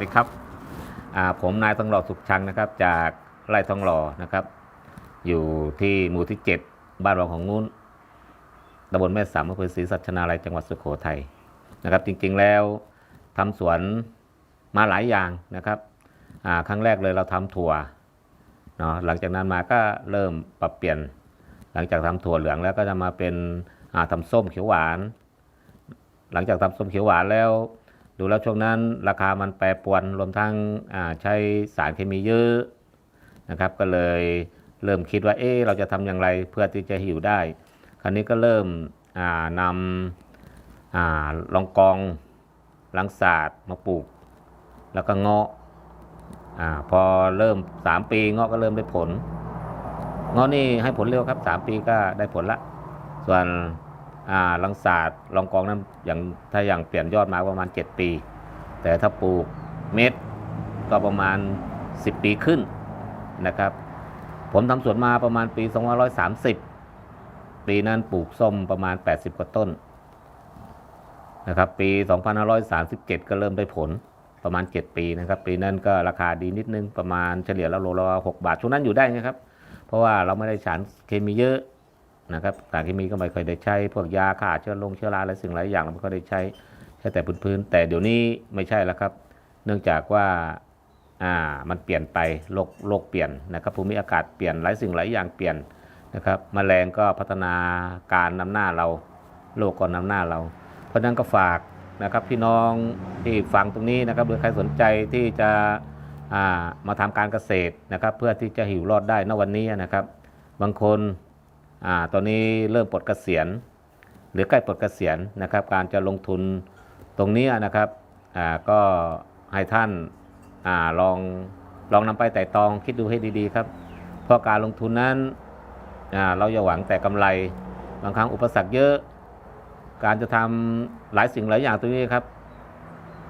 ดีครับผมนายทองหล่อสุขชังนะครับ จากไร่ทองหล่อนะครับ อยู่ที่หมู่ที่ 7 บ้านวังของงูนตำบลแม่สามอำเภอศรีสัชนาลัยจังหวัดสุโขทัยนะครับ จริงๆแล้วทำสวนมาหลายอย่างนะครับครั้งแรกเลยเราทำถั่วเนาะหลังจากนั้นมาก็เริ่มปรับเปลี่ยน หลังจากทำถั่วเหลืองแล้วก็จะมาเป็นอ่าทำส้มเขียวหวาน หลังจากทำส้มเขียวหวานแล้ว ดูแล้วช่วงนั้นราคามันแปรปรวนรวมทั้งใช้สารเคมีเยอะนะครับก็เลยเริ่มคิดว่าเอ๊เราจะทำอย่างไรเพื่อที่จะหิวได้ คราวนี้ก็เริ่มนำลองกองลังศาสตร์มาปลูก แล้วก็เงาะอพอเริ่ม 3 ปีเงาะก็เริ่มได้ผลเงาะนี่ให้ผลเร็วครับ 3 ปีก็ได้ผลละ ส่วน ลังศาสตร์ลองกองนั้นอย่างถ้าอย่างเปลี่ยนยอดมาประมาณ 7 ปี แต่ถ้าปลูกเม็ดก็ประมาณ 10 ปีขึ้นนะครับ ผมทำสวนมาประมาณปี 2530 ปีนั้นปลูกส้มประมาณ 80 กว่าต้นนะครับ ปี 2537 ก็เริ่มได้ผลประมาณ 7 ปีนะครับ ปีนั้นก็ราคาดีนิดนึงประมาณเฉลี่ยแล้วโลละ6บาทช่วงนั้นอยู่ได้นะครับ เพราะว่าเราไม่ได้สารเคมีเยอะ นะครับสารเคมีก็ไม่ค่อยได้ใช้ พวกยาฆ่าเชื้อลงเชื้อราอะไรสิ่งหลายอย่างเราไม่ค่อยได้ใช้ใช้แต่พื้นๆแต่เดี๋ยวนี้ไม่ใช่แล้วครับ เนื่องจากว่าอ่ามันเปลี่ยนไปโลกโลกเปลี่ยนนะครับภูมิอากาศเปลี่ยนหลายสิ่งหลายอย่างเปลี่ยนนะครับแมลงก็พัฒนาการนำหน้าเรา โลกก็นำหน้าเรา เพราะฉะนั้นก็ฝากนะครับพี่น้องที่ฟังตรงนี้นะครับหรือใครสนใจที่จะามาทำการเกษตรนะครับ เพื่อที่จะอยู่รอดได้ณวันนี้นะครับ บางคน อ่าตอนนี้เริ่มปลดเกษียณ หรือใกล้ปลดเกษียณนะครับ การจะลงทุนตรงนี้นะครับอ่าก็ให้ท่านอาลองลองนำไปแต่ตองคิดดูให้ดีๆครับ เพราะการลงทุนนั้นอ่าเราอย่าหวังแต่กำไร บางครั้งอุปสรรคเยอะ การจะทำหลายสิ่งหลายอย่างตรงนี้ครับ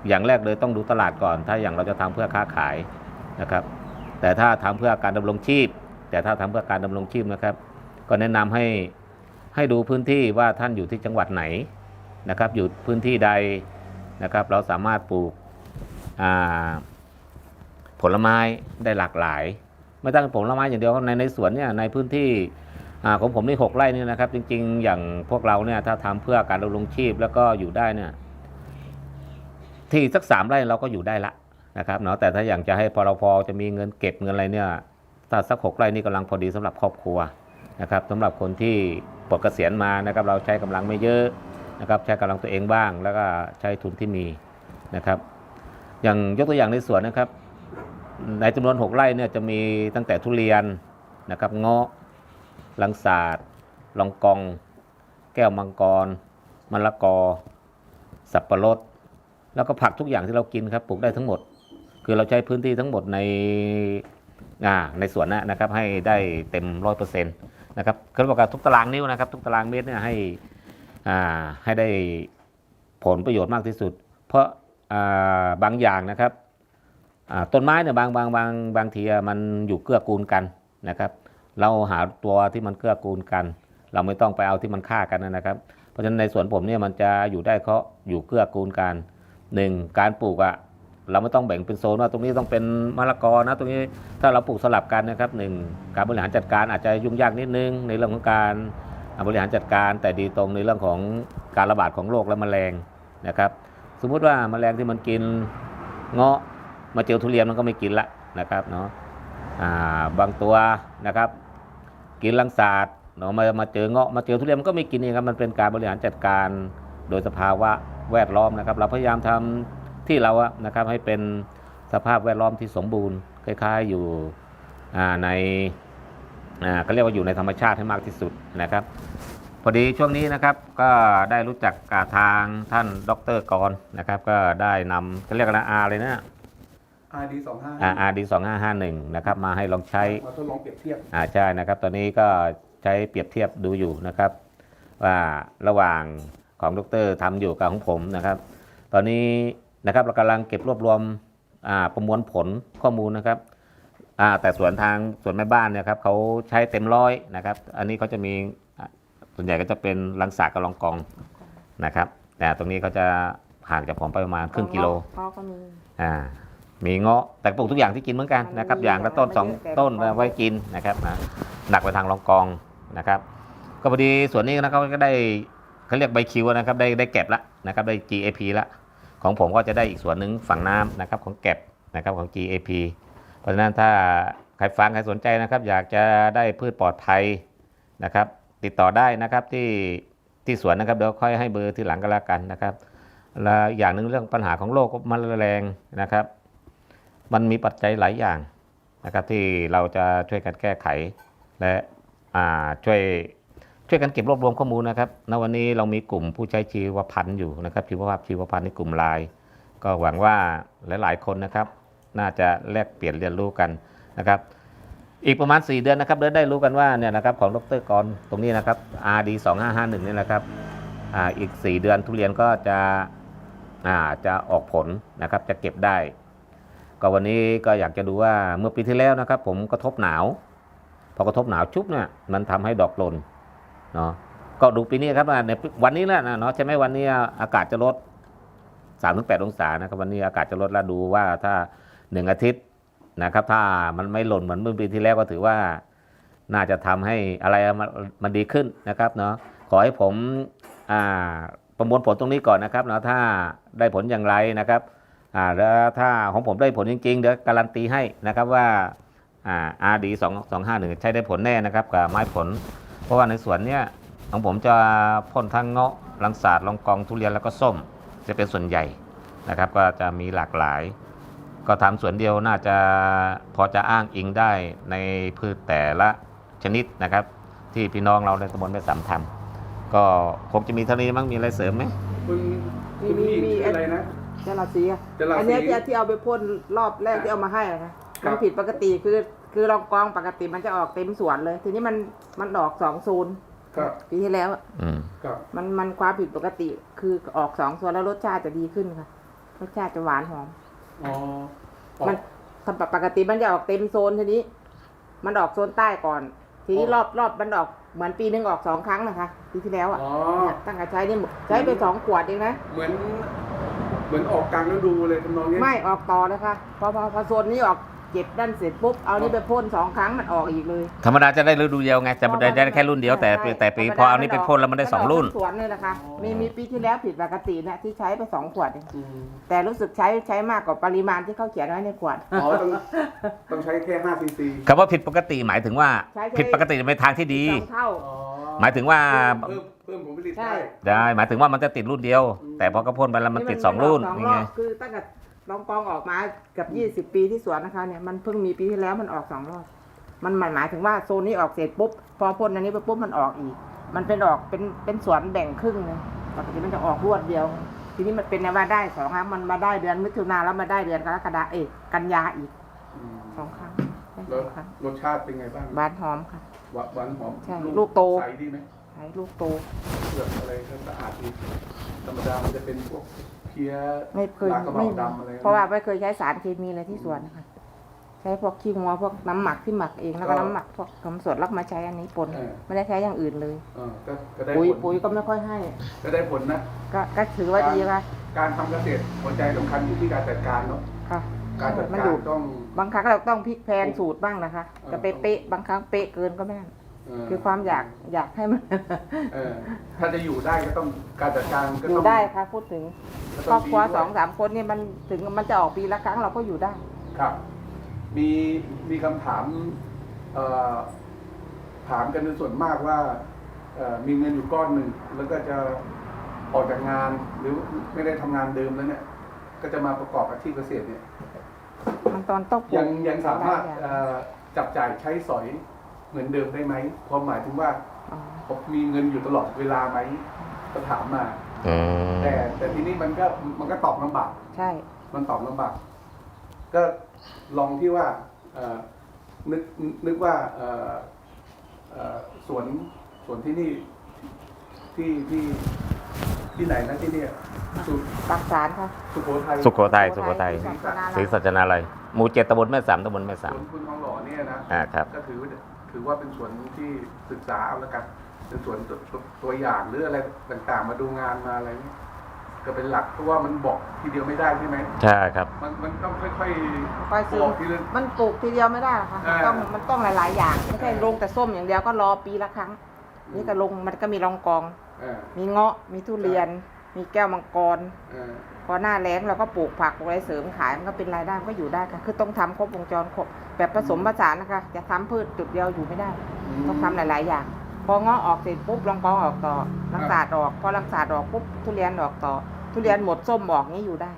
อย่างแรกเลยต้องดูตลาดก่อน ถ้าอย่างเราจะทำเพื่อค้าขายนะครับ แต่ถ้าทำเพื่อการดำรงชีพ แต่ถ้าทำเพื่อการดำรงชีพนะครับ ก็แนะนำให้ให้ดูพื้นที่ว่าท่านอยู่ที่จังหวัดไหนนะครับ อยู่พื้นที่ใดนะครับ เราสามารถปลูกผลไม้ได้หลากหลาย ไม่ต้องผลไม้อย่างเดียวในในสวนเนี่ยในพื้นที่ของผมนี่หกไร่นี่นะครับ จริง ๆ อย่างพวกเราเนี่ยถ้าทำเพื่อการดำรงชีพแล้วก็อยู่ได้เนี่ยที่สักสามไร่เราก็อยู่ได้ละนะครับเนาะแต่ถ้าอย่างจะให้พอเราพอจะมีเงินเก็บเงินอะไรเนี่ยถ้าสักหกไร่นี่กำลังพอดีสำหรับครอบครัว นะครับสำหรับคนที่ปลดเกษียณมานะครับเราใช้กำลังไม่เยอะนะครับใช้กำลังตัวเองบ้าง แล้วก็ใช้ทุนที่มีนะครับ อย่างยกตัวอย่างในสวนนะครับ ในจำนวน 6 ไร่เนี่ยจะมีตั้งแต่ทุเรียนนะครับเงาะลังสาดลองกอง แก้วมังกรมะละกอ สับปะรด แล้วก็ผักทุกอย่างที่เรากินครับปลูกได้ทั้งหมด คือเราใช้พื้นที่ทั้งหมดในในสวนนะนะครับให้ได้เต็มร้อยเปอร์เซ็นต์ นะครับคือบอกว่าทุกตารางนิ้วนะครับ ทุกตารางเมตรเนี่ยให้อ่าให้ได้ผลประโยชน์มากที่สุด เพราะอ่าบางอย่างนะครับอ่าต้นไม้เนี่ยบางบางบางบางทีมันอยู่เกื้อกูลกันนะครับ เราหาตัวที่มันเกื้อกูลกัน เราไม่ต้องไปเอาที่มันฆ่ากันนะครับ เพราะฉะนั้นในสวนผมเนี่ยมันจะอยู่ได้เพราะอยู่เกื้อกูลกันหนึ่งการปลูกอะ เราไม่ต้องแบ่งเป็นโซนว่าตรงนี้ต้องเป็นมะละกอนะ ตรงนี้ถ้าเราปลูกสลับกันนะครับหนึ่งการบริหารจัดการอาจจะยุ่งยากนิดนึงในเรื่องของการบริหารจัดการแต่ดีตรงในเรื่องของการระบาดของโรคและแมลงนะครับ สมมุติว่าแมลงที่มันกินเงาะมาเจอทุเรียนมันก็ไม่กินละนะครับเนาะบางตัวนะครับ กินลังสาดเนาะมามาเจอเงาะมาเจอทุเรียนมันก็ไม่กินเองครับมันเป็นการบริหารจัดการโดยสภาวะแวดล้อมนะครับ เราพยายามทำ ที่เราอะนะครับให้เป็นสภาพแวดล้อมที่สมบูรณ์คล้าย ๆอยู่อ่าในอ่าก็เรียกว่าอยู่ในธรรมชาติให้มากที่สุดนะครับ พอดีช่วงนี้นะครับก็ได้รู้จักกับทางท่านดรกรนะครับ ก็ได้นำก็เรียกกันนะอาเลยนะ RD สองห้าอาร์ดีสองห้าห้าหนึ่งนะครับมาให้ลองใช้มาทดลองเปรียบเทียบอ่าใช่นะครับ ตอนนี้ก็ใช้เปรียบเทียบดูอยู่นะครับ ว่าระหว่างของดรทำอยู่กับของผมนะครับ ตอนนี้ นะครับเรากำลังเก็บรวบรวมอ่าประมวลผลข้อมูลนะครับอ่าแต่ส่วนทางส่วนแม่บ้านเนี่ยครับเขาใช้เต็มร้อยนะครับ อันนี้เขาจะมีอ่าส่วนใหญ่ก็จะเป็นลังสากกับลองกองนะครับ แต่ตรงนี้เขาจะห่างจากผมไปประมาณครึ่งกิโลพ่อก็มีอ่ามีเงาะแต่ปลูกทุกอย่างที่กินเหมือนกันนะครับ อย่างละต้นสองต้นไว้กินนะครับนะหนักไปทางรองกองนะครับ ก็พอดีส่วนนี้นะครับก็ได้เขาเรียกใบคิวนะครับ ได้ได้เก็บละนะครับได้ GAP ละ ของผมก็จะได้อีกส่วนหนึ่งฝั่งน้ำนะครับของเก็บนะครับของ GAP เพราะฉะนั้นถ้าใครฟังใครสนใจนะครับ อยากจะได้พืชปลอดภัยนะครับ ติดต่อได้นะครับที่ที่สวนนะครับเดี๋ยวค่อยให้เบอร์ที่หลังก็แล้วกันนะครับและอย่างหนึ่งเรื่องปัญหาของโรคมะเร็งนะครับ มันมีปัจจัยหลายอย่างนะครับที่เราจะช่วยกันแก้ไขและช่วย ช่วยกันเก็บรวบรวมข้อมูลนะครับณวันนี้เรามีกลุ่มผู้ใช้ชีวพันธุ์อยู่นะครับชีวภาพชีวพันธุ์ในกลุ่มไลน์ก็หวังว่าหลาย ๆ คนนะครับ น่าจะแลกเปลี่ยนเรียนรู้กันนะครับ อีกประมาณ 4 เดือนนะครับเดือนได้รู้กันว่าเนี่ยนะครับของดรกรตรงนี้นะครับ RD 2551นี่นะครับอ่าอีก 4 เดือนทุเรียนก็จะอ่าจะออกผลนะครับจะเก็บได้ ก็วันนี้ก็อยากจะดูว่าเมื่อปีที่แล้วนะครับ ผมกระทบหนาว พอกระทบหนาวชุบเนี่ยมันทำให้ดอกหล่น เนาะก็ดูปีนี้ครับว่าในวันนี้แหละนะเนาะใช่ไหมวันนี้อากาศจะลด3-8องศานะครับวันนี้อากาศจะลดแล้วดูว่าถ้าหนึ่งอาทิตย์นะครับ ถ้ามันไม่หล่นเหมือนเมื่อปีที่แล้วก็ถือว่าน่าจะทำให้อะไรมันดีขึ้นนะครับเนาะขอให้ผมอ่าประมวลผลตรงนี้ก่อนนะครับเนาะถ้าได้ผลอย่างไรนะครับอ่าแล้วถ้าของผมได้ผลจริงๆเดี๋ยวการันตีให้นะครับว่าอ่า RD 2 2 5 1ใช้ได้ผลแน่นะครับกับไม้ผล ราะว่าในสวนเนี้ยของผมจะพ่นทั้งเงาะลังสาดลองกองทุเรียนแล้วก็ส้ม จะเป็นส่วนใหญ่นะครับ ก็จะมีหลากหลาย ก็ทำสวนเดียวน่าจะพอจะอ้างอิงได้ในพืชแต่ละชนิดนะครับ ที่พี่น้องเราในตำบลแม่สามทำก็คงจะมีเท่านี้มั้งมีอะไรเสริมไหมคุณคุณมีผู้หญิงมีชื่ออะไรนะจราซีอะจราซีอันเนี้ยที่ที่เอาไปพ่นรอบแรกที่เอามาให้อะนะครัมับนผิดปกติคือ คือรองกองปกติมันจะออกเต็มสวนเลย ทีนี้มันมันออกสองโซนครับปีที่แล้วอะอืม ครับมันมันความผิดปกติ คือออกสองโซนแล้วรสชาติจะดีขึ้นค่ะ รสชาติจะหวานหอม อ๋อออกมันทำปกติมันจะออกเต็มโซนทีนี้ มันออกโซนใต้ก่อน ทีนี้รอบรอบมันออกเหมือนปีนึงออกสองครั้งนะคะปีที่แล้วอะอ๋อ เนี่ยตั้งแต่ใช้นี่ใช้ไปสองขวดเองนะ เหมือน เหมือนออกกลางฤดูเลยทำนองเนี้ยไม่ออกต่อเลยค่ะพอพอพอโซนนี้ออก เก็บด้านเสร็จปุ๊บเอานี่ไปพ่นสองครั้งมันออกอีกเลย ธรรมดาจะได้ฤดูเดียวไงจะได้จะได้แค่รุ่นเดียวแต่ใช่แต่ปีธรรมดาพอเอานี้ไปพ่นแล้วมันได้สองรุ่นมักทั้สวนเลยนะคะมีมีปีที่แล้วผิดปกติเนี่ยที่ใช้ไปสองขวดเองอืมแต่รู้สึกใช้ใช้มากกว่าปริมาณที่เขาเขียนไว้ในขวดอ๋อต้องต้องใช้แค่5ซีซีคำว่าผิดปกติหมายถึงว่าใช่ใช่ผิดปกติในทางที่ดีสองเท่าอ๋อหมายถึงว่าเพิ่มเพิ่มผลผลิตใช่ได้ได้หมายถึงว่ามันจะติดรุ่นเดียวอืมแต่พอกระพ่นไปแล้วมันติดสองรุ่นสองนี่รไงอบคือตั้งแต่ ลองกองออกมาเกับยี่สิบปีที่สวนนะคะเนี่ยมันเพิ่งมีปีที่แล้วมันออกสองรอบมันหมายหมายถึงว่าโซนนี้ออกเสร็จปุ๊บพอพ่นอันนี้ไปปุ๊บมันออกอีก มันเป็นออกเป็นเป็นสวนแบ่งครึ่งเลยปกติมันจะออกรวดเดียว ทีนี้มันเป็นนะว่าได้สองครั้งมันมาได้เดือนมิถุนาแล้วมาได้เดือนกรกฎาเอกกันยาอีกอืมสองครั้งได้สแล้วองครั้งรสชาติเป็นไงบ้างบานหอมค่ะ หวานหวานหอมใช่ลูกโต ใสดีไหมใช้ลูกโต เปลือกอะไรก็สะอาดดีธรรมดามันจะเป็นพวก เพี้ยไม่เคยลากระไม่เบาดำอะไรเพราะว่าไม่เคยใช้สารเคมีเลยที่สวนนะคะใช้พวกขี้งัวพวกน้ำหมักที่หมักเองแล้วก็น้ำหมักพวกขนมสดแล้วมาใช้อันนี้ปนเออไม่ได้ใช้อย่างอื่นเลย เออก็ก็ได้ปุ๋ยผลปุ๋ยก็ไม่ค่อยให้ ก็ได้ผลนะ ก็ก็ถือว่าดีค่ะการทำเกษตรหัวใจสำคัญอยู่ที่การจัดการเนาะค่ะ การจัดมันกาอรยู่ ต้อง บางครั้งเราต้องพลิกแพลงสูตรบ้างนะคะ จะไปเป๊ะบางครั้งเป๊ะเกินก็ไม่ได้เออ คือความอยากอยากให้มัน เออถ้าจะอยู่ได้ก็ต้องการจัดการก็อยู่ต้อง ได้ค่ะพูดถึงก็ครต้อบครัวดีด้วย สองสามคนนี่มันถึงมันจะออกปีละครั้งเราก็อยู่ได้ ครับ มีมีคำถามเอ่อถามกันในส่วนมากว่าเอ่อมีเงินอยู่ก้อนหนึ่งแล้วก็จะออกจากงานหรือไม่ได้ทำงานเดิมแล้วเนี่ย ก็จะมาประกอบอาชีพเกษตรเนี่ย มันตอนต้องปลูกยังยังสามารถหลยอย่งเอ่อจับจ่ายใช้สอย เหมือนเดิมได้ไหมความหมายถึงว่าอ๋อผมมีเงินอยู่ตลอดเวลาไหมก็ถามมาอืมแต่แต่ทีนี้มันก็มันก็ตอบลำบากใช่ มันตอบลำบากก็ลองที่ว่าเอ่อนึกนึกว่าเอ่อเอ่อสวนสวนที่นี่ที่ที่ที่ไหนนะที่เนี่ยสุปักสารค่ะสุโขทัยสุโขทัยสุโขทัยศาสนาศรีสัจนาลัยหมู่เจ็ดตำบลแม่สามตำบลแม่สสาวมนคุณทองหล่อเนี่ยนะอ่าครับ ก็ถือว่า ถือว่าเป็นสวนที่ศึกษาเอาละกันเป็นสวนตัวตัวตัวอย่างหรืออะไรต่างๆ มาดูงานมาอะไรเนี่ยจะเป็นหลักเพราะว่ามันบอกทีเดียวไม่ได้ใช่ไหมใช่ครับ มันมันต้องค่อยค่อยๆซื้บออกทีละ มันปลูกทีเดียวไม่ได้หรอกค่ะอ่าต้องมันต้องหลาย ๆ อย่าง ไม่ใช่ลงแต่ส้มอย่างเดียวก็รอปีละครั้งนี่ก็ลงมันก็มีรองกอง เออมีเงาะ มีทุเรียน มีแก้วมังกร เออพ อหน้าแล้งเราก็ปลูกผักปลูกอะไรเสริมขายมันก็เป็นรายได้มันก็อยู่ได้ค่ะ คือต้องทำครบวงจรครบแบบผสมผสานนะคะ จะทำพืชจุดเดียวอยู่ไม่ได้ ต้องทำหลาย ๆ อย่าง พอเงาะออกเสร็จปุ๊บรองกองออกต่อลังสาดออก พอลังสาดออกปุ๊บทุเรียนออกต่อ ทุเรียนหมดส้มออกนี้อยู่ได้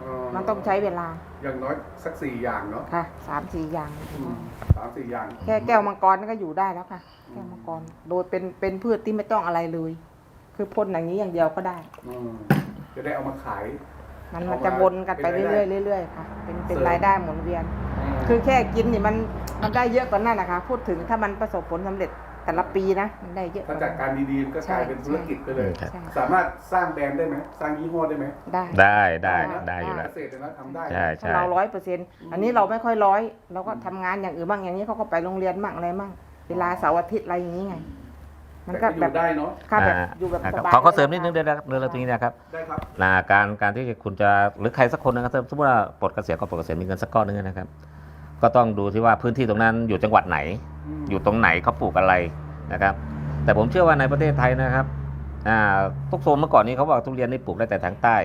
เมันต้องใช้เวลา อย่างน้อยสักสี่อย่างเนาะค่ะสามสี่อย่างอืมสามสี่อย่าง แค่แก้วมังกรนั่นก็อยู่ได้แล้วค่ะ แก้วมังกรโดยเป็นเป็นพืชที่ไม่ต้องอะไรเลย คือพ่นอย่างนี้อย่างเดียวก็ได้อืม จะได้เอามาขาย มันเอามันมาจะวนกันไปเป็นเรื่รายได้อยๆเรื่อยๆค่ะ เป็นเป็นเสริมรายได้หมุนเวียน คือแค่กินนี่มันมันได้เยอะกว่านั้นนะคะ พูดถึงถ้ามันประสบผลสำเร็จแต่ละปีนะมันได้เยอะกถ้าว่าจัดนั้นการดีๆมันก็กลายเป็นธุรกิจไปเลยใช่ใช่สามารถสร้างแบรนด์ได้ไหมสร้างยี่ห้อได้ไหมได้ได้ได้ได้ได้อยู่เกแล้วษตรนะทำได้ใช่ถ้าเราร้อยเปอร์เซ็นต์อันนี้เราไม่ค่อยร้อยเราก็อืมทำงานอย่างอื่นบ้างอย่างนี้เขาก็ไปโรงเรียนบ้างอะไรบ้างเวลาเสาร์อาทิตย์อะไรอย่างนี้ไง มันแต่ก็ก็อแบบยู่ได้เนาะค่าแบบอ่าอยู่แบบอ่าสครับบายขอขอเสริมนิดนึงด้วยนะครับเรื่องตรงนี้นะครับได้ครับนะการการที่คุณจะหรือใครสักคนนะครับสมมติว่าปลดเกษียณก็ปลดเกษียณมีเงินสักก้อนหนึงนะครับ ก็ต้องดูที่ว่าพื้นที่ตรงนั้นอยู่จังหวัดไหนมอยู่ตรงไหนเขาปลูกอะไรนะครับ แต่ผมเชื่อว่าในประเทศไทยนะครับอ่าทุกโซนเมื่อก่อนนี้เขาบอกทุเรียนนี่ปลูกได้แต่ทางใต้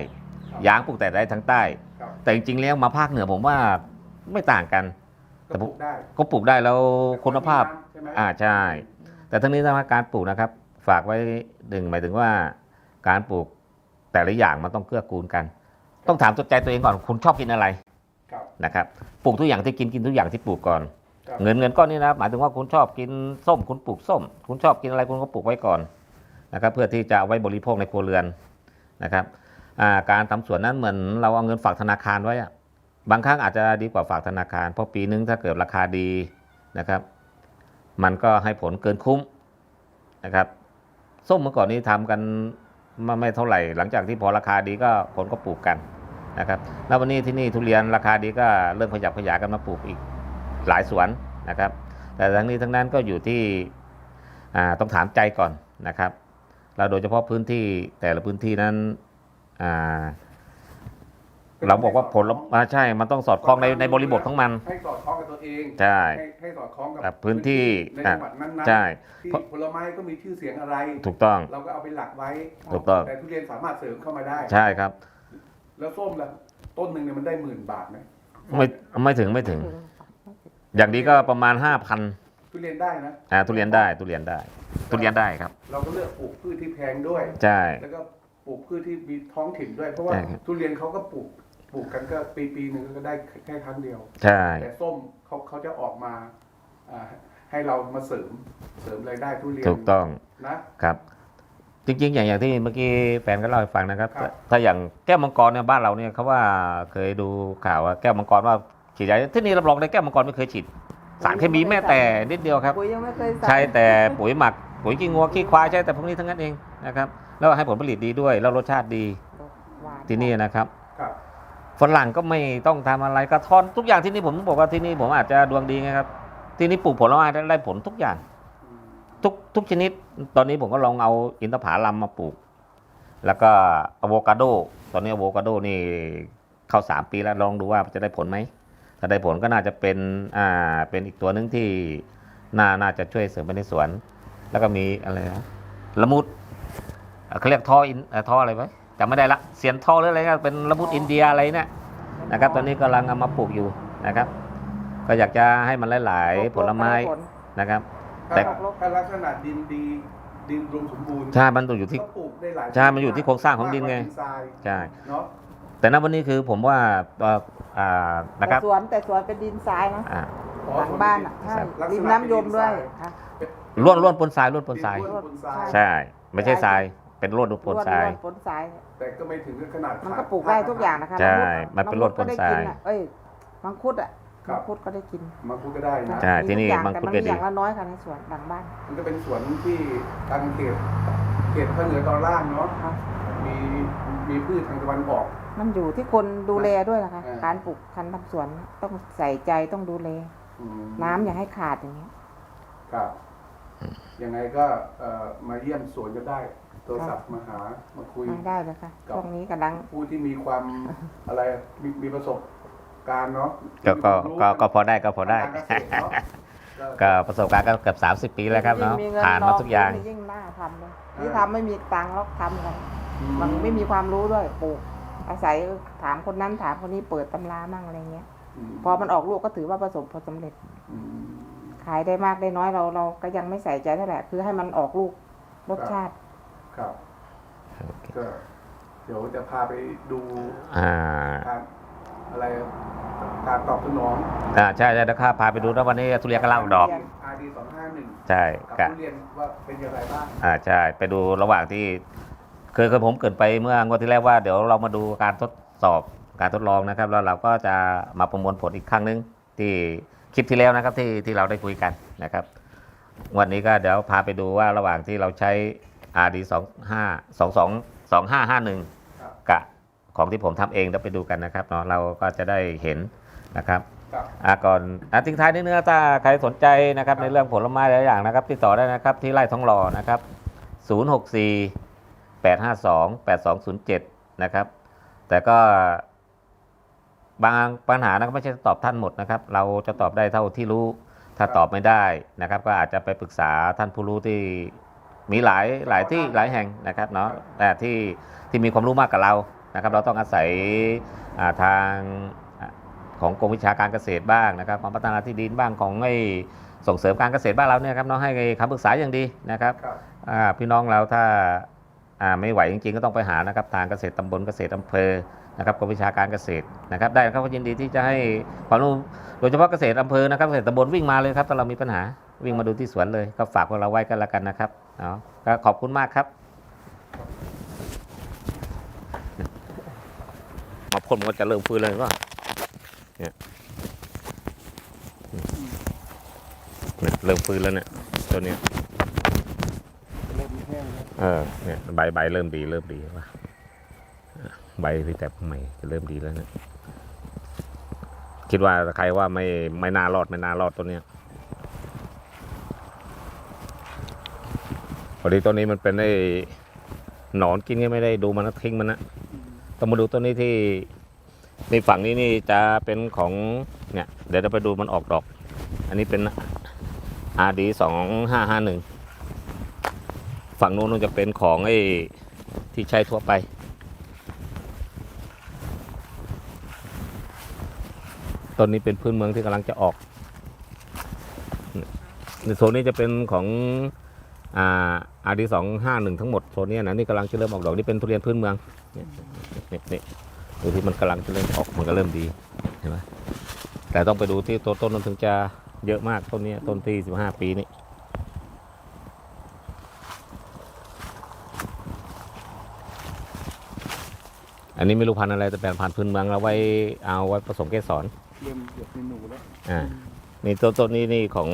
ครับยางปลูกแต่ได้ทางใต้ครับแต่จริงๆแล้วมาภาคเหนือผมว่าไม่ต่างกันก็ปลูกได้ก็ปลูกได้แล้วคุณภาพใช่ไหมอ่าใช่ แต่ทั้งนี้ทั้งนั้นการปลูกนะครับ ฝากไว้หนึ่งหมายถึงว่าการปลูกแต่ละอย่างมันต้องเกื้อกูลกัน ต้องถามตัวใจตัวเองก่อนคุณชอบกินอะไรครับนะครับปลูกทุกอย่างที่กินกินทุกอย่างที่ปลูกก่อนครับเงินเงินก้อนนี้นะครับหมายถึงว่าคุณชอบกินส้ม คุณปลูกส้ม คุณชอบกินอะไรคุณก็ปลูกไว้ก่อนนะครับเพื่อที่จะเอาไว้บริโภคในครัวเรือนนะครับอ่าการทำสวนนั้นเหมือนเราเอาเงินฝากธนาคารไว้อะบางครั้งอาจจะดีกว่าฝากธนาคาร เพราะปีนึงถ้าเกิดราคาดีนะครับ มันก็ให้ผลเกินคุ้มนะครับ ส้มเมื่อก่อนนี้ทำกันไม่ไม่เท่าไหร่ หลังจากที่พอราคาดีก็คนก็ปลูกกันนะครับ แล้ววันนี้ที่นี่ทุเรียนราคาดีก็เริ่มขยับขยายกันมาปลูกอีกหลายสวนนะครับ แต่ทั้งนี้ทั้งนั้นก็อยู่ที่ต้องถามใจก่อนนะครับเราโดยเฉพาะพื้นที่แต่ละพื้นที่นั้น เราบอกว่าผลอ่าใช่ มันต้องสอดคล้องในในบริบทของมัน ให้สอดคล้องกับตัวเองใช่ให้ให้สอดคล้องกับกับพื้นที่ในจังหวัดนั้นๆใช่ ที่ผลไม้ก็มีชื่อเสียงอะไร ถูกต้อง เราก็เอาไปหลักไว้ ถูกต้อง แต่ทุเรียนสามารถเสริมเข้ามาได้ ใช่ครับ แล้วส้มล่ะต้นหนึ่งเนี่ยมันได้หมื่นบาทไหมไม่ไม่ถึงไม่ถึง อย่างนี้ก็ประมาณ 5,000ทุเรียนได้นะ อ่าทุเรียนได้ทุเรียนได้ทุเรียนได้ครับ เราก็เลือกปลูกพืชที่แพงด้วย ใช่ แล้วก็ปลูกพืชที่มีท้องถิ่นด้วย เพราะว่าใช่ครับ ทุเรียนเขาก็ปลูก ปลูกกันก็ปีปีหนึ่งก็ได้แค่ครั้งเดียว ใช่ แต่ส้มเขาเขาจะออกมาอ่าให้เรามาเสริมเสริมรายได้ทุเรียนถูกต้องนะครับ จริงๆ อย่างอย่างที่เมื่อกี้แฟนก็เล่าให้ฟังนะครับครับ ถ้าอย่างแก้วมังกรเนี่ยบ้านเราเนี่ยเขาว่าเคยดูข่าวว่าแก้วมังกรว่าฉีดยาที่นี่รับรองได้แก้วมังกรไม่เคยฉีดสารเคมีแม้แต่นิดเดียวครับปุ๋ยยังไม่เคยใช้แต่ปุ๋ยหมักปุ๋ยขี้งัวขี้ควายใช้แต่พวกนี้ทั้งนั้นเองนะครับ แล้วให้ผลผลิตดีด้วยแล้วรสชาติดีหวานที่นี่นะครับครับ ฝรั่งก็ไม่ต้องทำอะไรกระท้อนทุกอย่างที่นี่ผมบอกว่าที่นี่ผมอาจจะดวงดีไงครับ ที่นี่ปลูกผลไม้ได้ได้ผลทุกอย่าง ทุกทุกชนิด ตอนนี้ผมก็ลองเอาอินทผลัมมาปลูก แล้วก็อะโวคาโด ตอนนี้อะโวคาโดนี่เข้าสามปีแล้วลองดูว่าจะได้ผลไหมถ้าได้ผลก็น่าจะเป็นอ่าเป็นอีกตัวหนึ่งที่น่าน่าจะช่วยเสริมไปในสวน แล้วก็มีอะไรนะละมุดเขาเรียกท่ออินท่ออะไรไว้ จำไม่ได้ละเสียนท่อหรืออะไรก็เป็นละมุดอินเดียอะไรเนี่ยนะครับตอนนี้กำลังเอามาปลูกอยู่นะครับ ก็อยากจะให้มันหลาย ๆ ผลไม้นะครับ แต่ถ้าถ้าลักษณะดินดีดินรวมสมบูรณ์ใช่มันต้องอยู่ที่ก็ปลูกได้หลายใช่มันอยู่ที่โครงสร้างของดินไงมากกว่าทรายใช่เนาะแต่ณวันนี้คือผมว่าเอ่ออ่านะครับแต่สวนแต่สวนเป็นดินทรายนะอ่าอ๋อหลังบ้านอะใช่ลักษณะริมน้ำยมด้วยเป็นดินทรายค่ะล้วนล้วนปนทรายล้วนปนทรายดิร่วนปนทรายใช่ ไม่ใช่ทราย เป็นล้วนปนทรายร่วนๆปนทราย แต่ก็ไม่ถึงกับขนาดมันก็ปลูกได้ทุกอย่างนะคะใช่มังคุดมันเป็นรสก็ได้ปนทรายกินอะเอ้ยมังคุดอะครัมับงคุดก็ได้กินมังคุดก็ได้นะ ใช่ที่นี่ทุกอย่างมังแต่คุดมันก็มีดีอย่างละน้อยค่ะในสวนหลังบ้านมันก็เป็นสวนที่ทางเขตเขตภาคเหนือตอนล่างเนาะ ค่ะมีมีพืชทางตะวันออก มันอยู่ที่คนดูแลด้วยนะคะเออการปลูกพันธุ์ทำสวนต้องใส่ใจต้องดูแล อืมน้ำอย่าให้ขาดอย่างนี้ย ครับ ยังไงก็เอ่อมาเยี่ยมสวนก็ได้ โทรศัพท์มาหามาคุยอ่าได้เลยค่ะครับ ช่วงนี้กำลัง ผู้ที่มีความอะไรมีมีประสบการณ์เนาะก็ก็มีก็ความรู้ก็พอได้ก็พอได้ ทางการเกษตรเนาะก็ประสบการณ์ก็เกือบ30 ปีแล้วครับเนาะยิ่งงิผ่านมาทุกอย่างยิ่งน่าทำเลยที่ทำไม่มีตังค์แล้วทำกันอืมันไม่มีความรู้ด้วยปลูก อาศัยถามคนนั้นถามคนนี้เปิดตำรามั่งอะไรเงี้ย พอมันออกลูกก็ถือว่าประสบผลสำเร็จ อืม ขายได้มากได้น้อยเราเราก็ยังไม่ใส่ใจเท่าไหร่คือให้มันออกลูกรสชาติ ครับก็เดี๋ยวจะพาไปดูอ่าการอะไรการตอบสนองอ่าใช่ใช่นะครับพาไปดูนะวันนี้ทุเรียนกำลังออกดอก RD สองห้าหนึ่งใช่กับกะทุเรียนว่าเป็นอย่างไรบ้างอ่าใช่ไปดูระหว่างที่คือคือผมเกรินไปเมื่องวดที่แล้วว่าเดี๋ยวเรามาดูการทดสอบการทดลองนะครับ แล้วเราก็จะมาประมวลผลอีกครั้งหนึงที่คลิปที่แล้วนะครับที่ที่เราได้คุยกันนะครับ วันนี้ก็เดี๋ยวพาไปดูว่าระหว่างที่เราใช้ RD 2 5 2 2 2 5 5ครับ1กับของที่ผมทำเองเดี๋ยวไปดูกันนะครับเนาะเราก็จะได้เห็นนะครับครับอะก่อนอะทิ้งท้ายนิดนึงนะถ้าใครสนใจนะครับในเรื่องผลไม้หลายอย่างนะครับติดต่อได้นะครับที่ไร่ทองหล่อนะครับ 064 852 8207 นะครับ แต่ก็บางปัญหานะครับไม่ใช่ตอบท่านหมดนะครับ เราจะตอบได้เท่าที่รู้ถ้าตอบไม่ได้นะครับ ก็อาจจะไปปรึกษาท่านผู้รู้ที่ มีหลายหลายที่หลายแห่งนะครับเนาะแต่ที่ที่มีความรู้มากกว่าเรานะครับ เราต้องอาศัยอ่าทางอะของกรมวิชาการเกษตรบ้างนะครับของพัฒนาที่ดินบ้างของไอ้ส่งเสริมการเกษตรบ้านเราเนี่ยครับเนาะให้คำปรึกษาอย่างดีนะครับครับอ่าพี่น้องเราถ้าอ่าไม่ไหวจริงๆก็ต้องไปหานะครับทางเกษตรตำบลเกษตรอำเภอนะครับกรมวิชาการเกษตรนะครับ ได้ครับก็ยินดีที่จะให้ความรู้โดยเฉพาะเกษตรอำเภอนะครับเกษตรตำบลวิ่งมาเลยครับถ้าเรามีปัญหา วิ่งมาดูที่สวนเลย ก็ฝากพวกเราไว้กันแล้วกันนะครับเนาะก็ขอบคุณมากครับ มาพ่นมันก็จะเริ่มฟื้นเลยก็เนี่ยเนี่ยเริ่มฟื้นแล้วเนี่ยตัวเนี้ยเริ่มแห้งแล้วเออเนี่ยใบใบเริ่มดีเริ่มดีว่ะใบพี่แต่ใหม่จะเริ่มดีแล้วเนี่ยคิดว่าใครว่าไม่ไม่น่ารอดไม่น่ารอดตัวเนี้ย พอดีตัวนี้มันเป็นไอ้หนอนกินก็ไม่ได้ดูมันนะทิ้งมันนะต้องมาดูตัวนี้ที่ในฝั่งนี้นี่จะเป็นของเนี่ยเดี๋ยวเราไปดูมันออกดอก อันนี้เป็น RD สองห้าห้าหนึ่งฝั่งนู้นมันจะเป็นของไอ้ที่ใช้ทั่วไป ต้นนี้เป็นพื้นเมืองที่กำลังจะออกในโซนนี้จะเป็นของ อ่าอาดีสองห้าหนึ่งทั้งหมดโซนเนี้ยนะนี่กำลังจะเริ่มออกดอกนี่เป็นทุเรียนพื้นเมืองเนี่ยเนี่ยเนี่ยดูที่มันกำลังจะเริ่มออกมันก็เริ่มดีเห็นไหมแต่ต้องไปดูที่ตัวต้นมันถึงจะเยอะมากต้นเนี้ยต้นที่สิบห้าปีนี่อันนี้ไม่รู้พันธุ์อะไรแต่เป็นพันธุ์พื้นเมืองเราไว้เอาไว้ผสมเกสรเริ่มเหยียบในหนูแล้วอ่านี่ต้นต้นนี้นี่ของ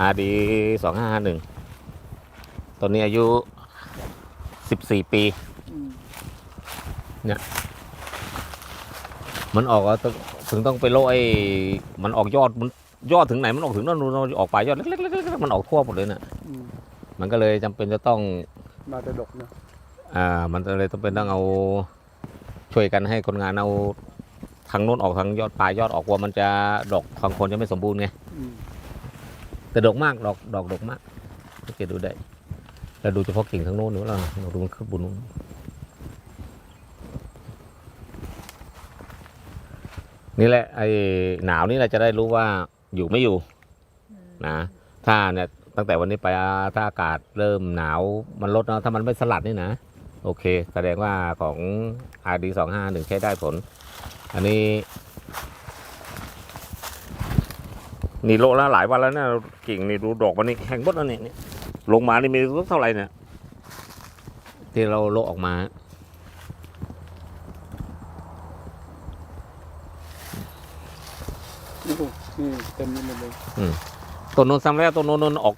อาดีสองห้าห้าหนึ่ง ต้นนี้อายุสิบสี่ปีอืมมันออกอะต้องถึงต้องไปโลไอ้มันออกยอดมันยอดถึงไหนมันออกถึงนั่นนู่นออกไปลายยอดเล็กๆๆๆมันออกทั่วหมดเลยน่ะอืมมันก็เลยจำเป็นจะต้องน่าจะดกนะอ่า มันก็เลยต้องเป็นต้องเอาช่วยกันให้คนงานเอาทางโน้นออกทางยอดปลายยอดออกกลัว่ามันจะดอกทางคนจะไม่สมบูรณ์ไง อืมแต่ดอกมากดอกดอกดอกมากสังเกตดูได้ เราดูเฉพาะกิ่งทางโน้นหรือว่าเราเราดูมันขึ้นบนนู้นนี่แหละไอ้หนาวนี่เราจะได้รู้ว่าอยู่ไม่อยู่นะถ้าเนี่ยตั้งแต่วันนี้ไปถ้าอากาศเริ่มหนาวมันลดนะถ้ามันไม่สลัดนี่นะโอเค แสดงว่าของ RD สองห้าหนึ่งใช้ได้ผล อันนี้ นี่โลละหลายวันแล้วนะกิ่งนี่ดูดอกมันนี่แห้งหมดแล้วเนี่ย ลงมานี่มีรู้เท่าไหร่เนี่ยที่เราโลออกมา นี่ดูนี่เต็มนี่หมดเลยต้นนู้นซ้ำแล้วต้นนู้นออก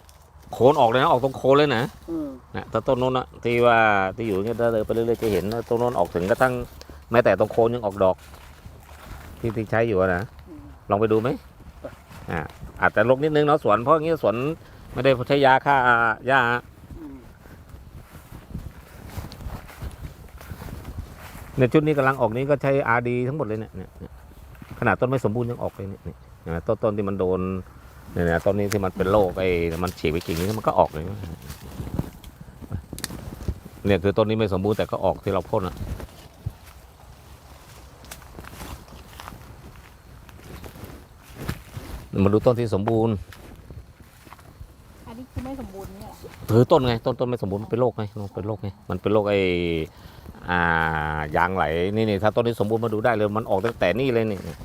โคนออกเลยนะออกตรงโคนเลยนะอืมนะแต่ต้นนู้นนะที่ว่าที่อยู่เนี่ยเดินไปเรื่อยๆจะเห็นนะต้นนู้นออกถึงกระทั่งแม้แต่ตรงโคนยังออกดอก ที่ที่ใช้อยู่อะนะอืมลองไปดูไหมอ่าอาจจะลกนิดนึงเนาะสวนเพราะอย่างงี้สวน ไม่ได้ใช้ยาค่ะยาในชุดนี้กำลังออกนี้ก็ใช้อาดีทั้งหมดเลยเนี่ยเนี่ยขนาดต้นไม่สมบูรณ์ยังออกเลยเนี่ยต้นต้นที่มันโดนเนี่ยต้นนี้ที่มันเป็นโรคไอ้มันฉีกไปกิ่งนี้มันก็ออกเลยเนี่ยคือต้นนี้ไม่สมบูรณ์แต่ก็ออกที่เราพ่นอะมาดูต้นที่สมบูรณ์ เนี่ยเหรอคือต้นไงต้นต้นไม่สมบูรณ์มันเป็นโรคไงมันเป็นโรคไงมันเป็นโรคไอ้อ่ายางไหลนี่นี่ถ้าต้นนี้สมบูรณ์มาดูได้เลยมันออกตั้งแต่นี่เลยนี่นี่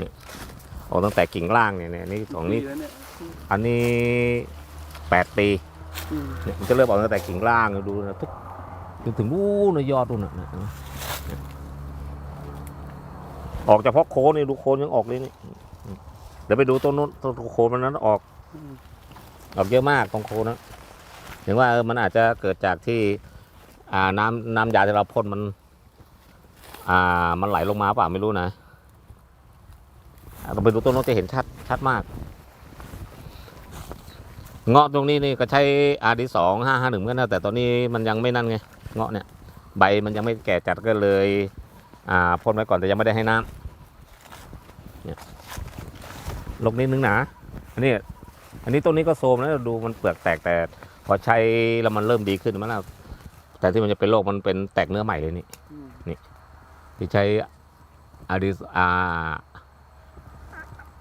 นี่ออกตั้งแต่กิ่งล่างเนี่ยเนี่ยนี่สองนี่ปีแล้วเนี่ยอันนี้แปดปีอืมเนี่ยมันจะเริ่มออกตั้งแต่กิ่งล่างดูนะทุกจนถึงนู้นนะยอดนู่นน่ะนะนะออกเฉพาะโคนนี่ดูโคนยังออกเลยนี่เดี๋ยวไปดูต้นนู้นต้นโคนมันนั้นออก ออกเยอะมากของโคนะถึงว่ามันอาจจะเกิดจากที่อ่าน้ำน้ำยาที่เราพ่นมัน อ่ามันไหลลงมาเปล่าไม่รู้นะอ่าไปดูต้นนู้จะเห็นชัดชัดมาก เงาะตรงนี้นี่ก็ใช้อาร์ดีสองห้าห้าหนึ่งกันนะแต่ตอนนี้มันยังไม่นั่นไงเงาะเนี่ย ใบมันยังไม่แก่จัดก็เลย อ่าพ่นไว้ก่อนแต่ยังไม่ได้ให้น้ำเนี่ยลงนิดนึงหนาอันนี้ อันนี้ต้นนี้ก็โทรมแล้วดูมันเปลือกแตกแต่พอใช้แล้วมันเริ่มดีขึ้นมันแล้วแต่ที่มันจะเป็นโรคมันเป็นแตกเนื้อใหม่เลยนี่อืมที่ใช้อาดีอา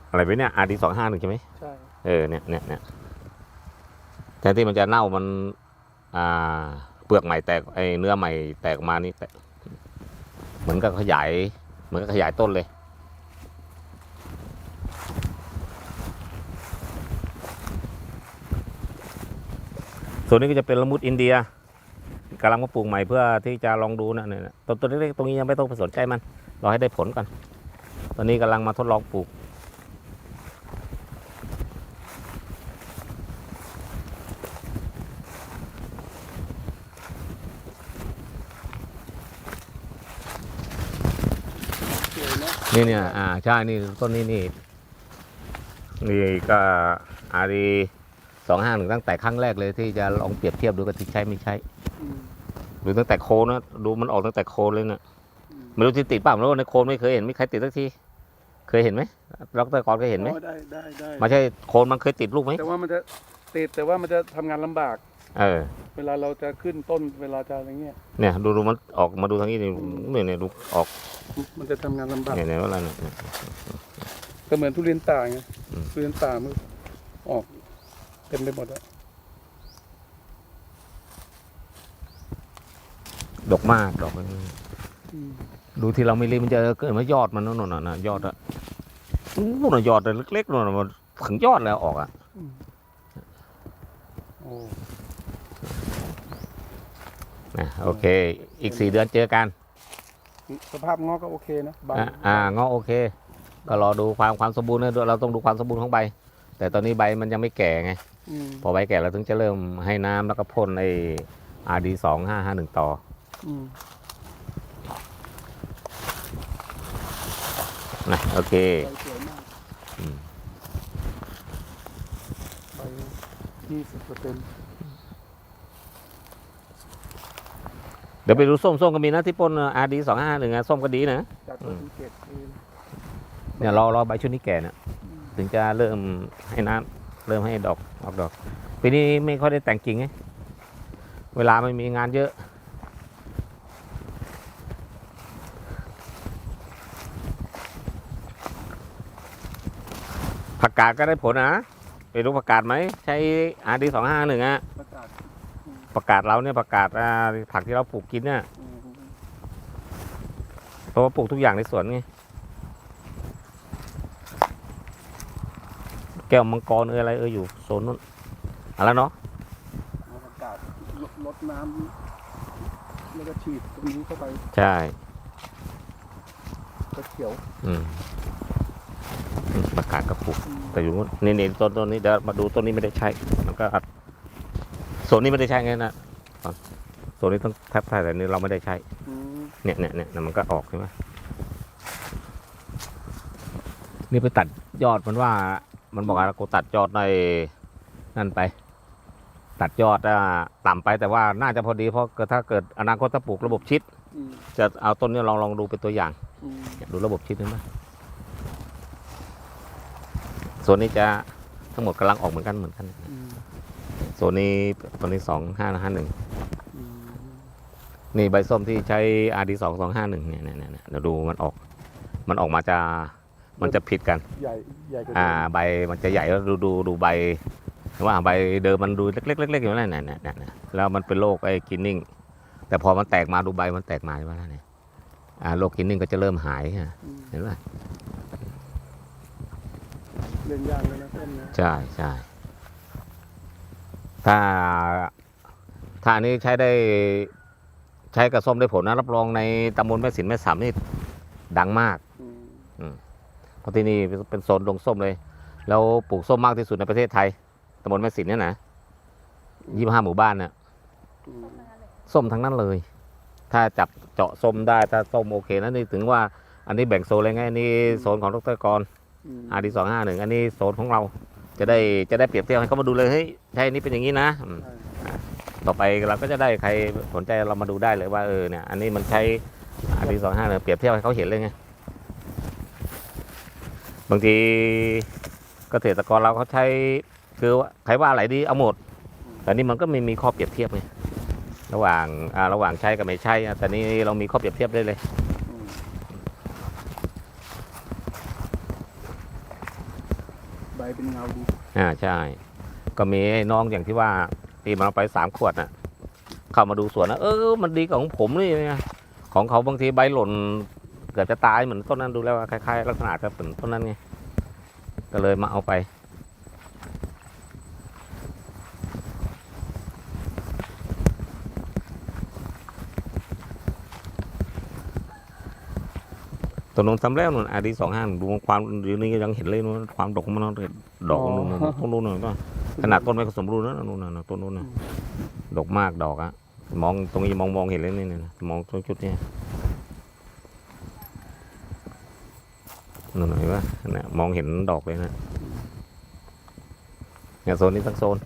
อะไรไปเนี่ยอาดีสองห้าหนึ่งใช่ไหมใช่เออเนี่ยเนี่ยเนี่ยแทนที่มันจะเน่ามันอ่าเปลือกใหม่แตกไอเนื้อใหม่แตกออกมานี่แตกเหมือนกับขยาย เหมือนกับขยายต้นเลย ส่วนนี้ก็จะเป็นละมุดอินเดียกำลังมาปลูกใหม่เพื่อที่จะลองดูนะเนี่ยต้นต้นเล็กๆตรงนี้ยังไม่ต้องไปสนใจมันรอให้ได้ผลก่อนตอนนี้กำลังมาทดลองปลูก นี่เนี่ย อ่า ใช่ นี่ต้นนี้นี่ นี่ก็อารี สองห้าหนึ่งตั้งแต่ครั้งแรกเลยที่จะลองเปรียบเทียบดูกับที่ใช้ไม่ใช้อืมดูตั้งแต่โคนนะดูมันออกตั้งแต่โคนเลยนะอืมไม่รู้ที่ติดเปล่าไม่รู้ในโคนไม่เคยเห็นไม่ใครติดสักทีเคยเห็นไหมดรกรเคยเห็นไหมอ๋อได้ได้ได้ไม่ใช่โคนมันเคยติดลูกไหมแต่ว่ามันจะติดแต่ว่ามันจะทำงานลำบาก เออ เวลาเราจะขึ้นต้นเวลาจะอะไรเงี้ยเนี่ยดูดูมันออกมาดูทางนี้นี่เนี่ยเนี่ยดูออก มันจะทำงานลำบากเนี่ยเนี่ยว่าอะไรเนี่ยก็เหมือนทุเรียนป่าไงอืมทุเรียนป่ามันออกเต็มไปหมดแล้วดอกมากดอกมันอืมดูที่เราไม่รีบมันจะเกิดมายอดมันนั่นน่ะนะยอดอะนู่นน่ะยอดเล็กๆนู่นน่ะมันถึงยอดแล้วออกอะอืมโอ้นะโอเค อีกสี่เดือนเจอกัน สภาพงอกก็โอเคนะใบอะอ่างอโอเค ก็รอดูความความสมบูรณ์นะด้วยเราต้องดูความสมบูรณ์ของใบ แต่ตอนนี้ใบมันยังไม่แก่ไงอืม พอใบแก่เราถึงจะเริ่มให้น้ำแล้วก็พ่นไออาร์ดีสองห้าห้าหนึ่งต่ออืมนะโอเคใบสวยมากอืมใบยี่สิบเปอร์เซ็นต์เดี๋ยวไปดูส้มส้มก็มีนะที่พ่นอาร์ดีสองห้าหนึ่งส้มก็ดีนะจากตัวที่เจ็ดเองเนี่ยรอรอใบชุดนี้แก่นะถึงจะเริ่มให้น้ำ เริ่มให้ดอกออกดอกปีนี้ไม่ค่อยได้แต่งกิ่งไงเวลาไม่มีงานเยอะ ผักกาดก็ได้ผลนะไปดูผักกาดไหมใช้อาร์ดีสองห้าหนึ่งอะประกาศผักกาดเราเนี่ยผักกาดอ่าผักที่เราปลูกกินเนี่ยเพราะว่าปลูกทุกอย่างในสวนไง ก้วมังกรเอออะไรเอออยู่โซนนู้นเอะไรเนาะเอาประกาศลดลดน้ำแล้วก็ฉีดตรงนี้เข้าไปใช่ก็เขียวอืมอืมผักกาดก็ปลูกอืมแต่อยู่นู้นนี่นี่ต้นต้นนี้เดี๋ยวมาดูต้นนี้ไม่ได้ใช้มันก็อัดโซนนี้ไม่ได้ใช้ไงนะโซนนี้ต้องแทบใช่แต่นี่เราไม่ได้ใช้อืมเนี่ยเนี่ยเนี่ยมันก็ออกใช่ไหมนี่ไปตัดยอดมันว่า มันบอกว่ากูตัดยอดในนั่นไป ตัดยอดอะต่ำไปแต่ว่าน่าจะพอดีเพราะถ้าเกิดอนาคตถ้าปลูกระบบชิด จะเอาต้นนี้ลองลองดูเป็นตัวอย่างอยากดูระบบชิดนั้นไหมส่วนนี้จะทั้งหมดกำลังออกเหมือนกันเหมือนกันส่วนนี้ตัวนี้สองห้าห้าหนึ่งนี่ใบส้มที่ใช้ RD สองสองห้าหนึ่งเนี่ยเนี่ยเนี่ยเดี๋ยวดูมันออก มันออกมาจะ มันจะผิดกันใหญ่ใหญ่กว่าอ่าเดิมใบมันจะใหญ่แล้วดูดูดูใบเห็นว่าใบเดิมมันดูเล็กๆเล็กๆอยู่นั่นน่ะเนี่ยเนี่ยเนี่ยแล้วมันเป็นโรคไอ้กินนิ่ง แต่พอมันแตกมาดูใบมันแตกมาใช่ไหมล่ะเนี่ยอ่าโรคกินนิ่งก็จะเริ่มหายฮะอืมเห็นไหมเล่นยากเลยนะต้นนะใช่ใช่ถ้าถ้าอันนี้ใช้ได้ใช้กระส้มได้ผลนะรับรองในตำบลแม่สินแม่สามนี่ดังมาก อืม เพราะที่นี่เป็นโซนดงส้มเลย แล้วปลูกส้มมากที่สุดในประเทศไทยตำบลแม่สินเนี่ยนะยี่ห้าหมู่บ้านเนี่ยส้มทั้งนั้นเลย ถ้าจับเจาะส้มได้ถ้าส้มโอเคนะนี่ถึงว่าอันนี้แบ่งโซนเลยไงอันนี้โซนของดรกรอืมอาดีสองห้าหนึ่งอันนี้โซนของเราจะได้จะได้เปรียบเทียบให้เขามาดูเลยเฮ้ยใช่นนี้เป็นอย่างนี้นะต่อไปเราก็จะได้ใครสนใจเรามาดูได้เลยว่าเออเนี่ยอันนี้มันใช้อาดีสองห้าเนี่ยเปรียบเทียบให้เขาเห็นเลยไง บางทีเกษตรกรเราเขาใช้คือว่าใครว่าอะไรดีเอาหมด แต่นี่มันก็ไม่มีข้อเปรียบเทียบไงระหว่างอ่าระหว่างใช้กับไม่ใช้อะแต่นี่เรามีข้อเปรียบเทียบได้เลยอืมใบเป็นเงาดีอ่าใช่ ก็มีไอ้น้องอย่างที่ว่าตีมันเอาไปสามขวดน่ะ เข้ามาดูสวนนะเออ มันดีกว่าของผมนี่ไงของเขาบางทีใบหล่น เกือบจะตายเหมือนต้นนั้นดูแล้วคล้ายๆลักษณะจะเป็นต้นนั้นไงก็เลยมาเอาไปตัวนู้นทำแล้วนู่นอาดีสองห้าดูความเดี๋ยวนี้ก็ยังเห็นเลยนู่นความดกของมันนู่นดอกของนู่นนู่นต้นนู้นนู่นก็ขนาดต้นไม่สมบูรณ์นะนู่นน่ะต้นนู้นน่ะดกมากดอกอะมองตรงนี้มองมองเห็นเลยนี่นี่นะมองตรงจุดเนี้ นู่นน่ะเห็นปะน่ะมองเห็นดอกเลยนะเนี่ยโซนนี้ทั้งโซน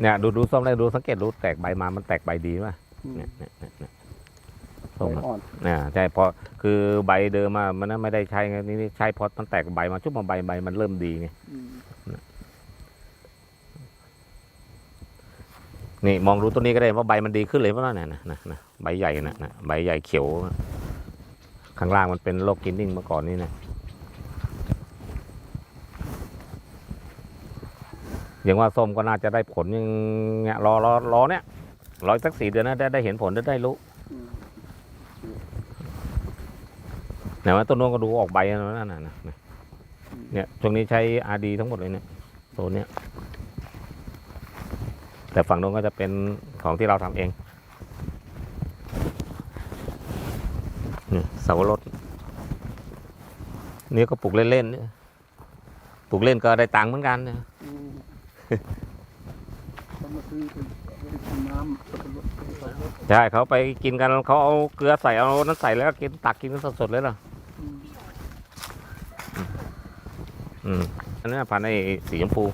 เนี่ยดูดูส้มได้ดูสังเกตดูแตกใบมา มันแตกใบดีป่ะอืมเนี่ยเนี่ยเนี่ยเนี่ยใบส้มอะอ่อนอ่าใช่เพราะคือใบเดิมอะมันไม่ได้ใช้ไงนี่นี่ใช้เพราะมันแตกใบมาชุบมาใบใบมันเริ่มดีไงอืมนี่มองดูต้นนี้ก็ได้ว่าใบมันดีขึ้นเลยเพราะว่าน่ะนะนะนะใบใหญ่นะนะใบใหญ่เขียว ข้างล่างมันเป็นโรคกินนิ่งเมื่อก่อนนี่นะอย่างว่าส้มก็น่าจะได้ผลยังเนี่ยรอรอรอเนี่ยรอสักสี่เดือนนะได้ได้เห็นผลได้ได้รู้อืมเนี่ยว่าต้นนู้นก็ดูออกใบแล้วนั่นน่ะนะเนี่ยช่วงนี้ใช้อาดีทั้งหมดเลยเนี่ยโซนเนี้ยแต่ฝั่งนู้นก็จะเป็นของที่เราทำเอง เสาวรสนี่ก็ปลูกเล่นๆเนี่ยปลูกเล่นก็ได้ตังค์เหมือนกันเนี่ยอืมต้องมาซื้อเป็นไม่ได้กินน้ำสับปะรดสับปะรดใช่เขาไปกินกันเขาเอาเกลือใส่เอานั้นใส่แล้วก็กินตักกินกันสดๆเลยเหรออืมอืมอันนี้พันธุ์ไอ้สีชมพู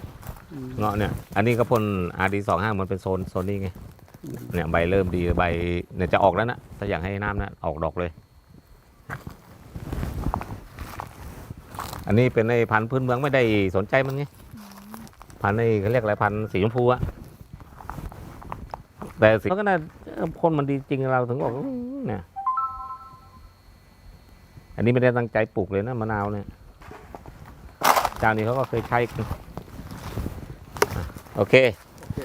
อืมเงาะเนี่ย อันนี้ก็พ่นอาดีสองห้ามันเป็นโซนโซนนี้ไงเนี่ยใบเริ่มดีใบเนี่ยจะออกแล้วนะถ้าอยากให้น้ำนะออกดอกเลย อันนี้เป็นไอ้พันธุ์พื้นเมืองไม่ได้สนใจมันไงพันธุ์ไอ้เขาเรียกอะไรพันธุ์สีชมพูอะแต่สีมันก็น่าเออพ่นมันดีจริงเราถึงบอกอื้อเนี่ยอันนี้ไม่ได้ตั้งใจปลูกเลยนะมะนาวเนี่ยเจ้านี้เขาก็เคยใช้กันอะโอเค โอเค